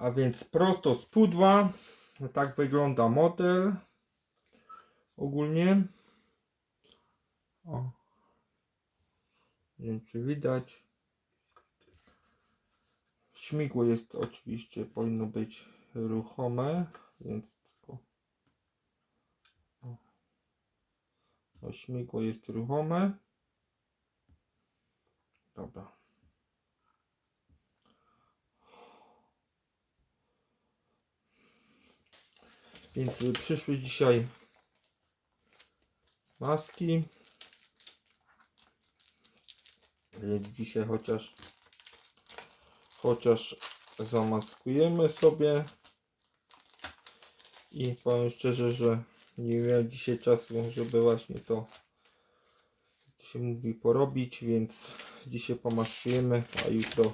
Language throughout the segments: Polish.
A więc prosto z pudła. Tak wygląda model. Ogólnie. O. Nie wiem czy widać. Śmigło jest oczywiście powinno być ruchome, więc tylko. O. Śmigło jest ruchome. Dobra. Więc y, przyszły dzisiaj maski. Więc dzisiaj chociaż chociaż zamaskujemy sobie i powiem szczerze, że nie miałem dzisiaj czasu, żeby właśnie to się mówi porobić, więc dzisiaj pomaskujemy, a jutro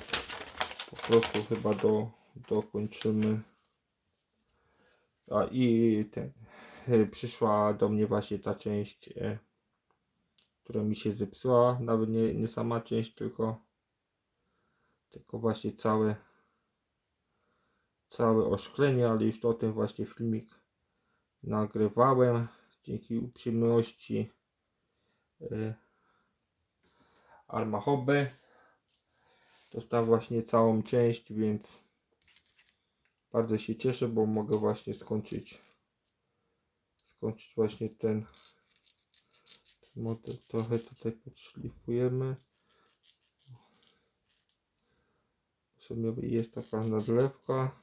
po prostu chyba do, dokończymy. A i ten y, przyszła do mnie właśnie ta część, e, która mi się zepsuła, nawet nie, nie sama część, tylko tylko właśnie całe całe oszklenie, ale już o tym właśnie filmik nagrywałem. Dzięki uprzejmości y, Alma Hobby dostałem właśnie całą część, więc bardzo się cieszę, bo mogę właśnie skończyć skończyć właśnie ten, ten model trochę tutaj podszlifujemy sobie jest taka nadlewka.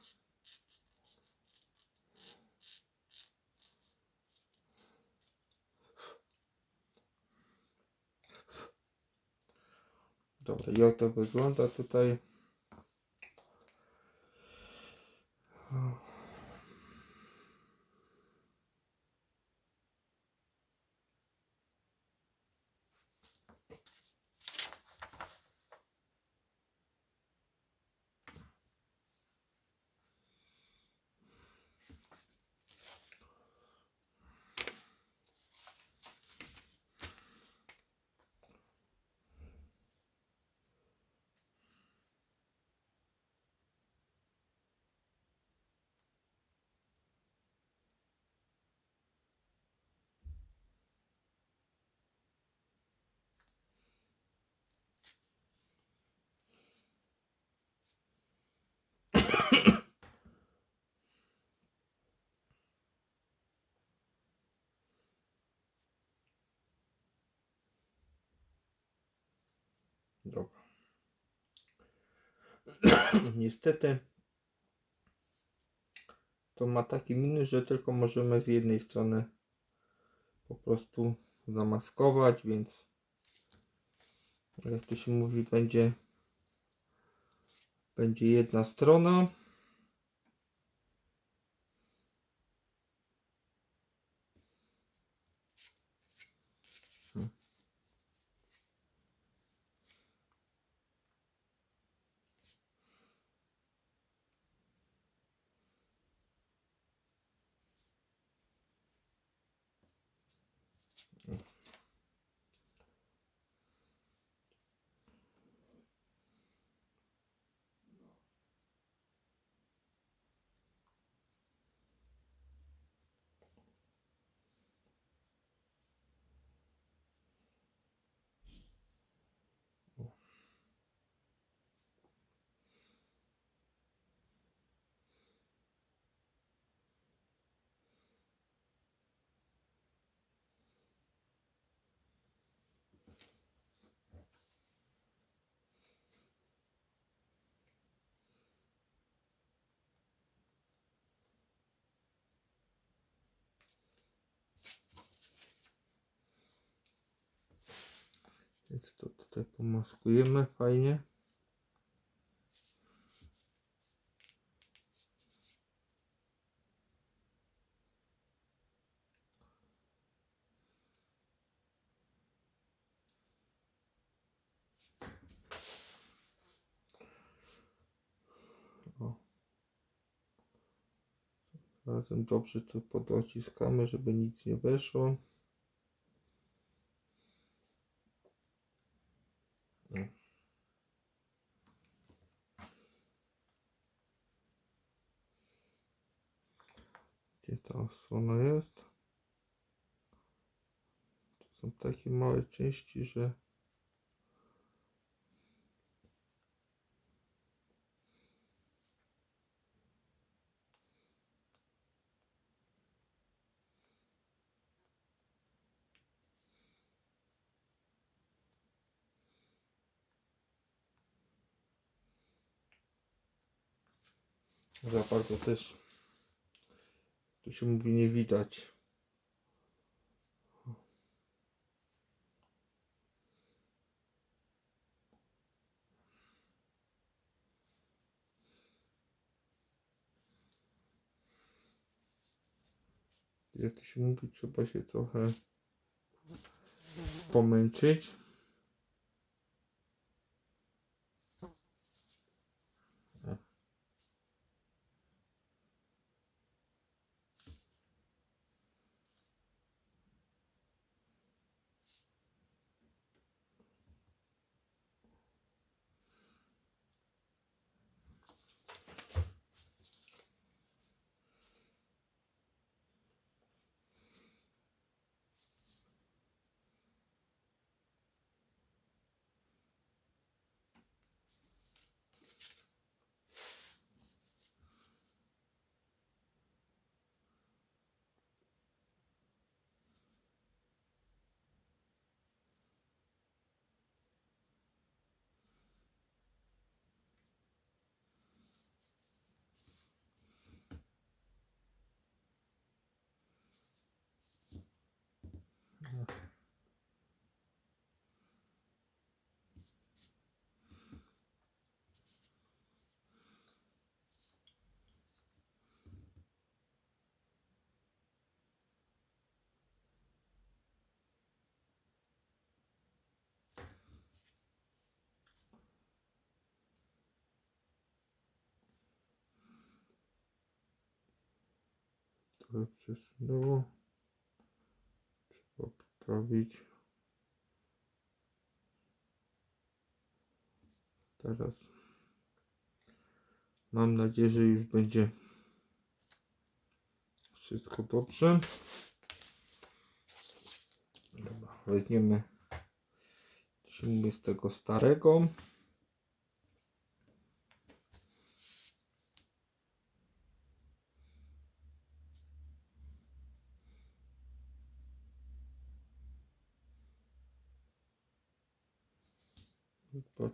Dobra, jak to wygląda tutaj? Dobra. Niestety to ma taki minus, że tylko możemy z jednej strony po prostu zamaskować, więc jak to się mówi, będzie będzie jedna strona. Więc to tutaj pomaskujemy fajnie. Razem dobrze to podociskamy, żeby nic nie weszło. Gdzie ta osłona jest? To są takie małe części, że za bardzo też tu się mówi nie widać. Jak to się mówi, trzeba się trochę pomęczyć. Trochę przesunęło. Trzeba poprawić. Teraz mam nadzieję, że już będzie wszystko dobrze. Dobra, weźmiemy mówi z tego starego. Dwa,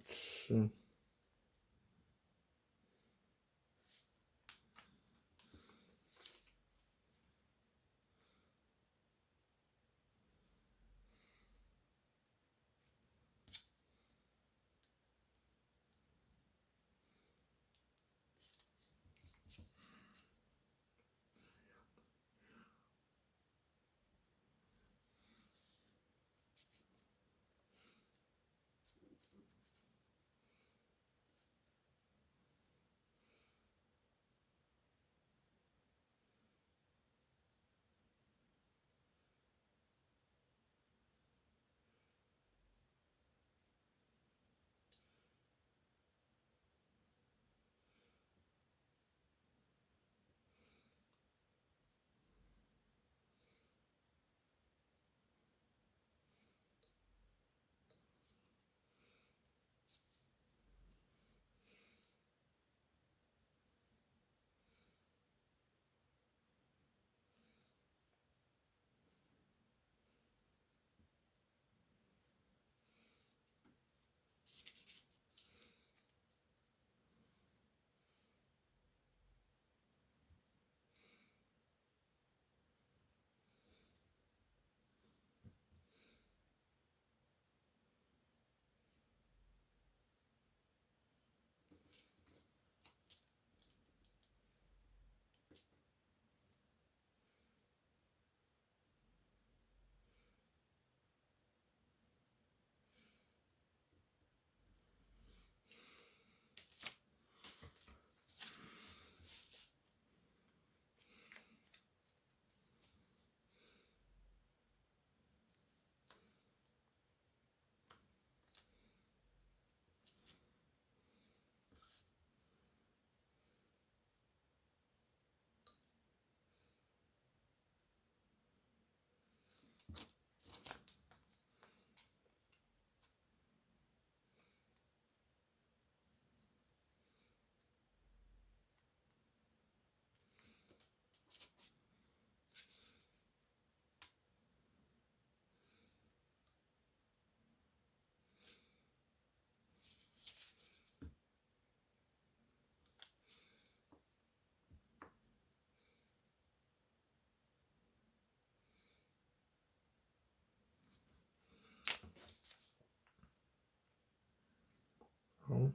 No. taką.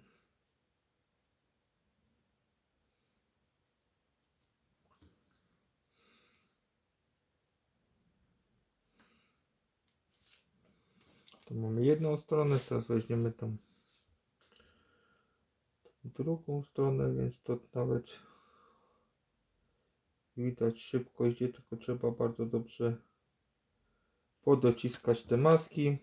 Tu mamy jedną stronę, teraz weźmiemy tą, tą drugą stronę, więc to nawet widać szybko idzie, tylko trzeba bardzo dobrze podociskać te maski.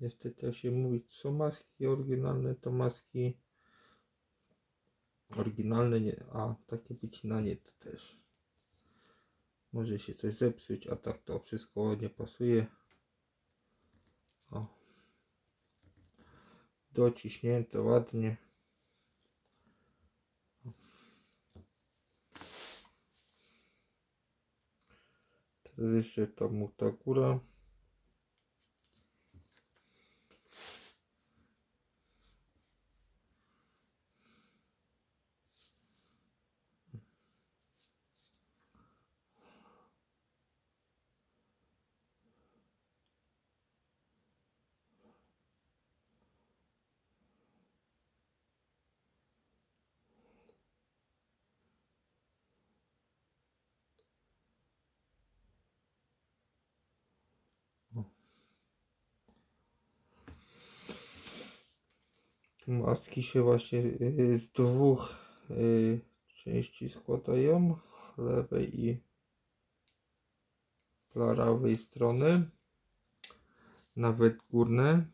Niestety jak się mówi, są maski oryginalne, to maski oryginalne, nie, a takie wycinanie to też może się coś zepsuć, a tak to wszystko ładnie pasuje. O. Dociśnięte ładnie. Teraz jeszcze ta mu ta góra. Maski się właśnie y, z dwóch y, części składają, lewej i prawej strony, nawet górne.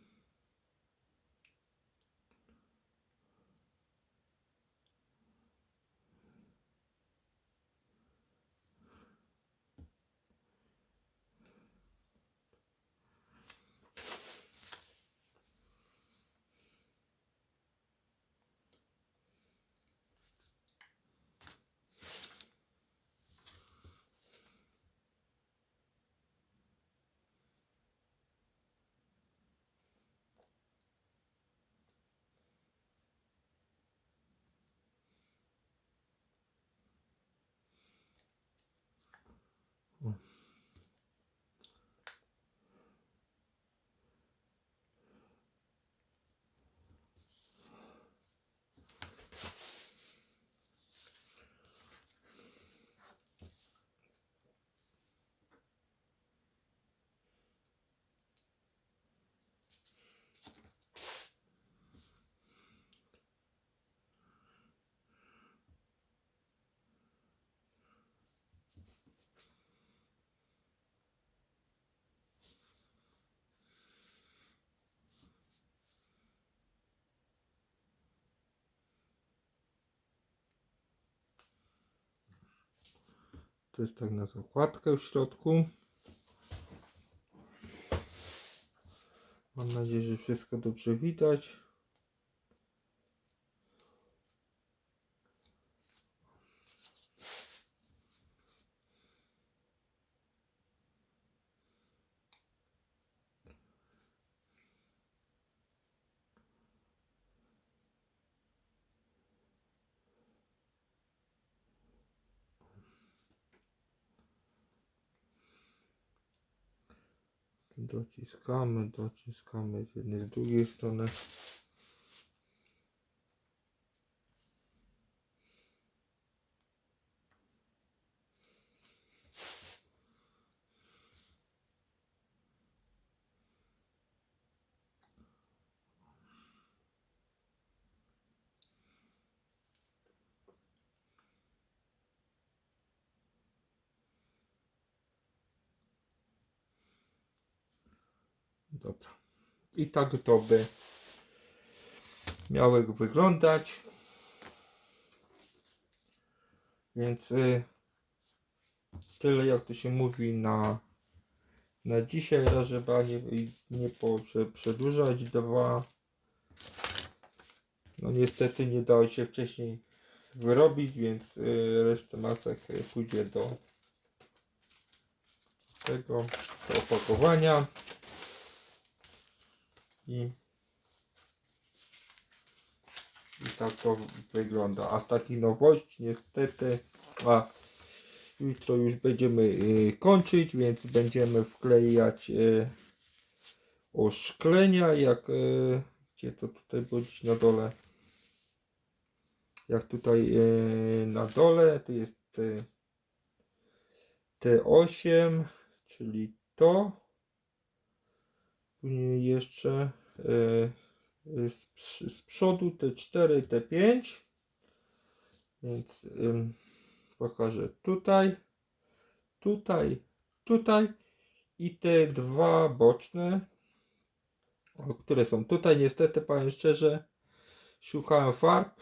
To jest tak na zakładkę w środku. Mam nadzieję, że wszystko dobrze widać. Dociskamy, dociskamy z jednej, z drugiej strony. Dobra. I tak to by miały wyglądać. Więc y, tyle jak to się mówi na, na dzisiaj, żeby nie, nie po, prze- przedłużać. Dwa. No niestety nie dało się wcześniej wyrobić, więc y, resztę masek y, pójdzie do tego do opakowania i i tak to wygląda. A z takich nowości niestety, a jutro już będziemy y, kończyć, więc będziemy wklejać y, oszklenia, jak y, gdzie to tutaj było na dole. Jak tutaj y, na dole, to jest y, T8, czyli to. Jeszcze y, y, z, z przodu T4, T5. Więc pokażę tutaj, tutaj, tutaj i te dwa boczne, które są tutaj. Niestety, powiem szczerze, szukałem farb.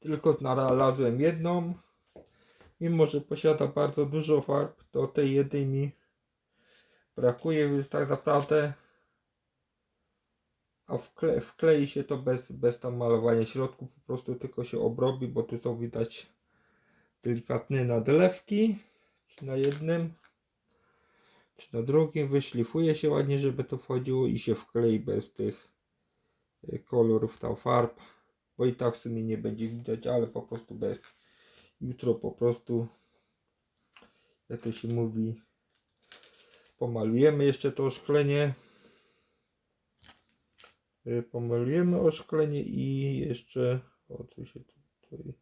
Tylko znalazłem jedną. Mimo, że posiada bardzo dużo farb, to tej jednej mi brakuje, więc tak naprawdę a wkle, wklei się to bez, bez tam malowania środków, po prostu tylko się obrobi, bo tu są widać delikatne nadlewki, czy na jednym, czy na drugim, wyszlifuje się ładnie, żeby to wchodziło i się wklei bez tych y, kolorów tam farb, bo i tak w sumie nie będzie widać, ale po prostu bez. Jutro po prostu, jak to się mówi, pomalujemy jeszcze to szklenie. Y, Pomalujemy oszklenie i jeszcze, o się tu tutaj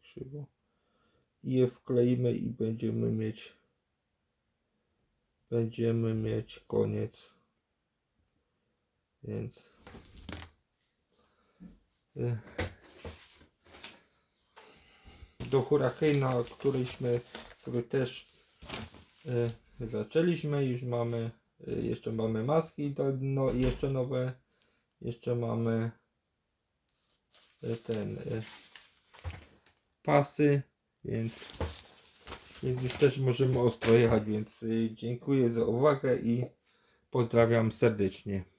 krzywo, i je wkleimy i będziemy mieć, będziemy mieć koniec. Więc y, do Hurricana, któryśmy, który też y, zaczęliśmy, już mamy, y, jeszcze mamy maski, do, no, jeszcze nowe, jeszcze mamy y, ten y, pasy, więc, więc już też możemy ostro jechać, więc dziękuję za uwagę i pozdrawiam serdecznie.